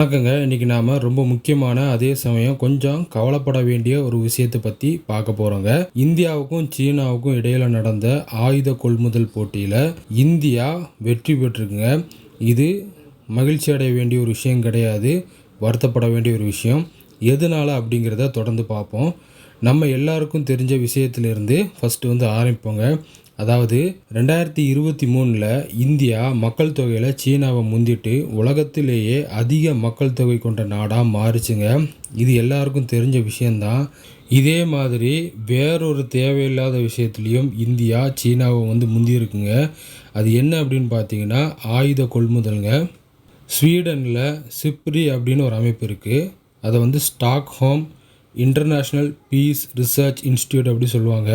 வணக்கங்க. இன்றைக்கி நாம் ரொம்ப முக்கியமான அதே சமயம் கொஞ்சம் கவலைப்பட வேண்டிய ஒரு விஷயத்தை பற்றி பார்க்க போகிறோங்க இந்தியாவுக்கும் சீனாவுக்கும் இடையில் நடந்த ஆயுத கொள்முதல் போட்டியில் இந்தியா வெற்றி பெற்றிருக்குங்க. இது மகிழ்ச்சி அடைய வேண்டிய ஒரு விஷயம் கிடையாது. வருத்தப்பட வேண்டிய ஒரு விஷயம். எதனால் அப்படிங்கிறத தொடர்ந்து பார்ப்போம். நம்ம எல்லாருக்கும் தெரிஞ்ச விஷயத்திலிருந்து ஃபஸ்ட்டு வந்து ஆரம்பிப்போங்க. அதாவது ரெண்டாயிரத்தி இருபத்தி மூணில் இந்தியா மக்கள் தொகையில் சீனாவை முந்திட்டு உலகத்திலேயே அதிக மக்கள் தொகை கொண்ட நாடாக மாறுச்சுங்க. இது எல்லாருக்கும் தெரிஞ்ச விஷயந்தான் இதே மாதிரி வேறொரு தேவையில்லாத விஷயத்துலேயும் இந்தியா சீனாவை வந்து முந்தியிருக்குங்க. அது என்ன அப்படின்னு பார்த்தீங்கன்னா ஆயுத கொள்முதலுங்க. ஸ்வீடனில் சிப்ரி அப்படின்னு ஒரு அமைப்பு இருக்குது அதை வந்து Stockholm International Peace Research Institute அப்படி சொல்லுவாங்க.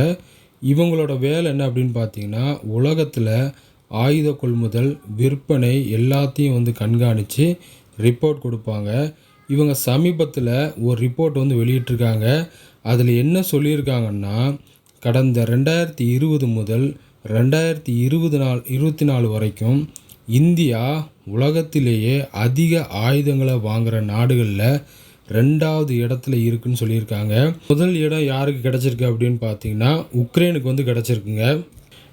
இவங்களோட வேலை என்ன அப்படின்னு பார்த்தீங்கன்னா உலகத்தில் ஆயுத கொள்முதல் விற்பனை எல்லாத்தையும் வந்து கண்காணித்து ரிப்போர்ட் கொடுப்பாங்க. இவங்க சமீபத்தில் ஒரு ரிப்போர்ட் வந்து வெளியிட்டிருக்காங்க. அதில் என்ன சொல்லியிருக்காங்கன்னா கடந்த ரெண்டாயிரத்தி இருபது முதல் ரெண்டாயிரத்தி இருபது நாள் இருபத்தி நாலு வரைக்கும் இந்தியா உலகத்திலேயே அதிக ஆயுதங்களை வாங்குகிற நாடுகளில் ரெண்டாவது இடத்துல இருக்குன்னு சொல்லியிருக்காங்க. முதல் இடம் யாருக்கு கிடச்சிருக்கு அப்படின்னு பார்த்தீங்கன்னா உக்ரைனுக்கு வந்து கிடச்சிருக்குங்க.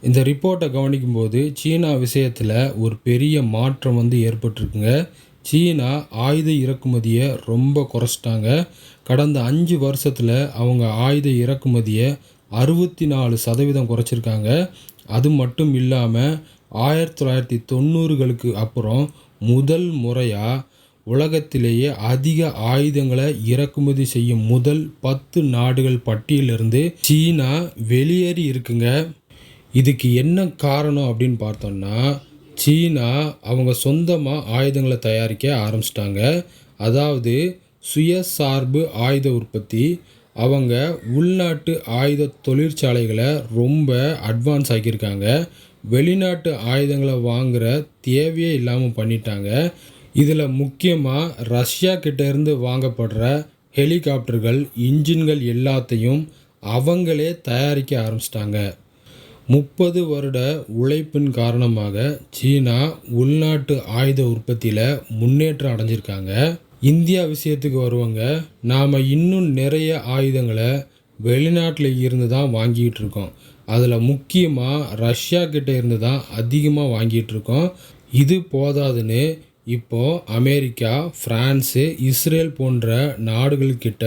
இந்த ரிப்போர்ட்டை கவனிக்கும் போது சீனா விஷயத்தில் ஒரு பெரிய மாற்றம் வந்து ஏற்பட்டிருக்குங்க. சீனா ஆயுத இறக்குமதியை ரொம்ப குறைச்சிட்டாங்க. கடந்த அஞ்சு வருஷத்தில் அவங்க ஆயுத இறக்குமதியை அறுபத்தி நாலு சதவீதம் குறைச்சிருக்காங்க. அது மட்டும் இல்லாமல் ஆயிரத்தி தொள்ளாயிரத்தி தொண்ணூறுகளுக்கு அப்புறம் முதல் முறையாக உலகத்திலேயே அதிக ஆயுதங்களை இறக்குமதி செய்யும் முதல் பத்து நாடுகள் பட்டியலிருந்து சீனா வெளியேறி இருக்குங்க. இதுக்கு என்ன காரணம் அப்படின்னு பார்த்தோம்னா சீனா அவங்க சொந்தமாக ஆயுதங்களை தயாரிக்க ஆரம்பிச்சிட்டாங்க. அதாவது சுயசார்பு ஆயுத உற்பத்தி அவங்க உள்நாட்டு ஆயுத தொழிற்சாலைகளை ரொம்ப அட்வான்ஸ் ஆக்கியிருக்காங்க. வெளிநாட்டு ஆயுதங்களை வாங்குகிற தேவையே இல்லாமல் பண்ணிட்டாங்க. இதில் முக்கியமாக ரஷ்யா கிட்டேருந்து வாங்கப்படுற ஹெலிகாப்டர்கள் இன்ஜின்கள் எல்லாத்தையும் அவங்களே தயாரிக்க ஆரம்பிச்சிட்டாங்க. முப்பது வருட உழைப்பின் காரணமாக சீனா உள்நாட்டு ஆயுத உற்பத்தியில் முன்னேற்றம் அடைஞ்சிருக்காங்க. இந்தியா விஷயத்துக்கு வருவாங்க. நாம் இன்னும் நிறைய ஆயுதங்களை வெளிநாட்டில் இருந்து தான் வாங்கிட்டு இருக்கோம். அதில் முக்கியமாக ரஷ்யா கிட்டே இருந்து தான் அதிகமாக வாங்கிட்டு இருக்கோம். இது போதாதுன்னு இப்போது அமெரிக்கா ஃப்ரான்ஸு இஸ்ரேல் போன்ற நாடுகள்கிட்ட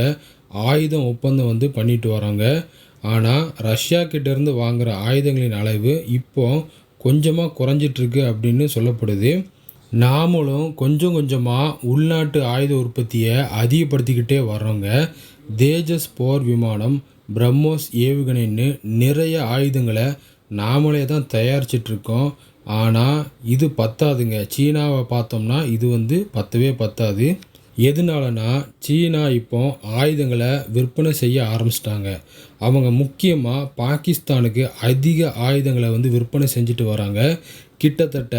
ஆயுதம் ஒப்பந்தம் வந்து பண்ணிட்டு வராங்க. ஆனால் ரஷ்யா கிட்டேருந்து வாங்குகிற ஆயுதங்களின் அளவு இப்போது கொஞ்சமாக குறைஞ்சிட்ருக்கு அப்படின்னு சொல்லப்படுது. நாமளும் கொஞ்சம் கொஞ்சமாக உள்நாட்டு ஆயுத உற்பத்தியை அதிகப்படுத்திக்கிட்டே வர்றோங்க. தேஜஸ் போர் விமானம் பிரம்மோஸ் ஏவுகணைன்னு நிறைய ஆயுதங்களை நாமளே தான் தயாரிச்சிட்ருக்கோம். ஆனால் இது பத்தாதுங்க. சீனாவை பார்த்தோம்னா இது வந்து பத்தவே பத்தாது. எதனாலனா சீனா இப்போ ஆயுதங்களை விற்பனை செய்ய ஆரம்பிச்சிட்டாங்க. அவங்க முக்கியமாக பாகிஸ்தானுக்கு அதிக ஆயுதங்களை வந்து விற்பனை செஞ்சுட்டு வராங்க. கிட்டத்தட்ட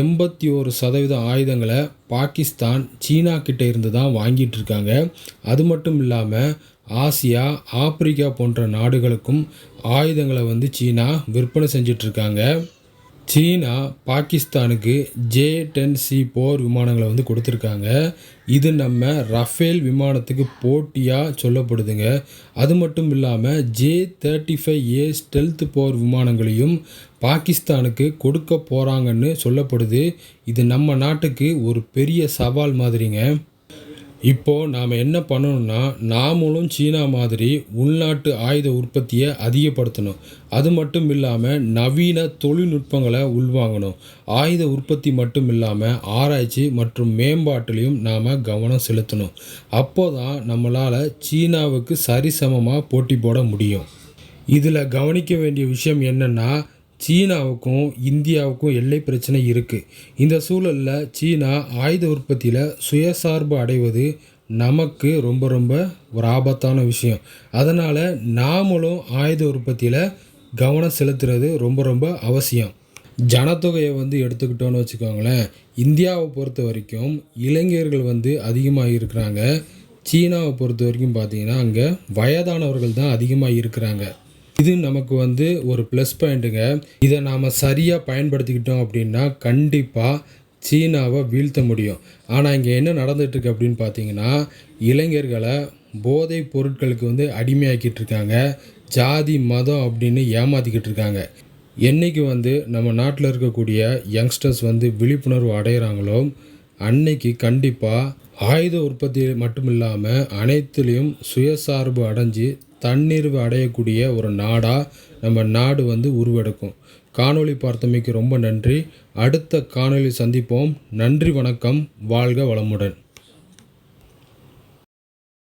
எண்பத்தி ஒரு சதவீதம் ஆயுதங்களை பாகிஸ்தான் சீனா கிட்ட இருந்து தான் வாங்கிட்டு இருக்காங்க அது மட்டும் இல்லாமல் ஆசியா ஆப்பிரிக்கா போன்ற நாடுகளுக்கும் ஆயுதங்களை வந்து சீனா விற்பனை செஞ்சிட்ருக்காங்க. சீனா பாகிஸ்தானுக்கு ஜே டென் சி போர் விமானங்களை வந்து கொடுத்துருக்காங்க. இது நம்ம ரஃபேல் விமானத்துக்கு போட்டியாக சொல்லப்படுதுங்க. அது மட்டும் இல்லாமல் J thirty five A stealth போர் விமானங்களையும் பாகிஸ்தானுக்கு கொடுக்க போகிறாங்கன்னு சொல்லப்படுது. இது நம்ம நாட்டுக்கு ஒரு பெரிய சவால் மாதிரிங்க. இப்போது நாம் என்ன பண்ணணும்னா நாமளும் சீனா மாதிரி உள்நாட்டு ஆயுத உற்பத்தியை அதிகப்படுத்தணும். அது மட்டும் இல்லாமல் நவீன தொழில்நுட்பங்களை உள்வாங்கணும். ஆயுத உற்பத்தி மட்டும் இல்லாமல் ஆராய்ச்சி மற்றும் மேம்பாட்டிலையும் நாம் கவனம் செலுத்தணும். அப்போ தான் நம்மளால் சீனாவுக்கு சரிசமமாக போட்டி போட முடியும். இதில் கவனிக்க வேண்டிய விஷயம் என்னென்னா சீனாவுக்கும் இந்தியாவுக்கும் எல்லை பிரச்சனை இருக்குது இந்த சூழலில் சீனா ஆயுத உற்பத்தியில் சுயசார்பு அடைவது நமக்கு ரொம்ப ரொம்ப ஒரு ஆபத்தான விஷயம். அதனால் நாமளும் ஆயுத உற்பத்தியில் கவனம் செலுத்துறது ரொம்ப ரொம்ப அவசியம். ஜனத்தொகையை வந்து எடுத்துக்கிட்டோன்னு வச்சுக்கோங்களேன். இந்தியாவை பொறுத்த வரைக்கும் இளைஞர்கள் வந்து அதிகமாக இருக்கிறாங்க. சீனாவை பொறுத்த வரைக்கும் பார்த்தீங்கன்னா அங்கே வயதானவர்கள் தான் அதிகமாக இருக்கிறாங்க. இது நமக்கு வந்து ஒரு ப்ளஸ் பாயிண்ட்டுங்க இதை நாம் சரியாக பயன்படுத்திக்கிட்டோம் அப்படின்னா கண்டிப்பாக சீனாவை வீழ்த்த முடியும். ஆனால் இங்கே என்ன நடந்துகிட்ருக்கு அப்படின்னு பார்த்தீங்கன்னா இளைஞர்களை போதைப் பொருட்களுக்கு வந்து அடிமையாக்கிட்டு இருக்காங்க. ஜாதி மதம் அப்படின்னு ஏமாத்திக்கிட்டு இருக்காங்க. என்னைக்கு வந்து நம்ம நாட்டில் இருக்கக்கூடிய யங்ஸ்டர்ஸ் வந்து விழிப்புணர்வு அடைகிறாங்களோ அன்னைக்கு கண்டிப்பாக ஆயுத உற்பத்தி மட்டும் இல்லாமல் அனைத்துலேயும் சுயசார்பு அடைஞ்சு தன்னிறைவு அடையக்கூடிய ஒரு நாடாக நம்ம நாடு வந்து உருவெடுக்கும். காணொளி பார்த்தமைக்கு ரொம்ப நன்றி. அடுத்த காணொளி சந்திப்போம். நன்றி வணக்கம். வாழ்க வளமுடன்.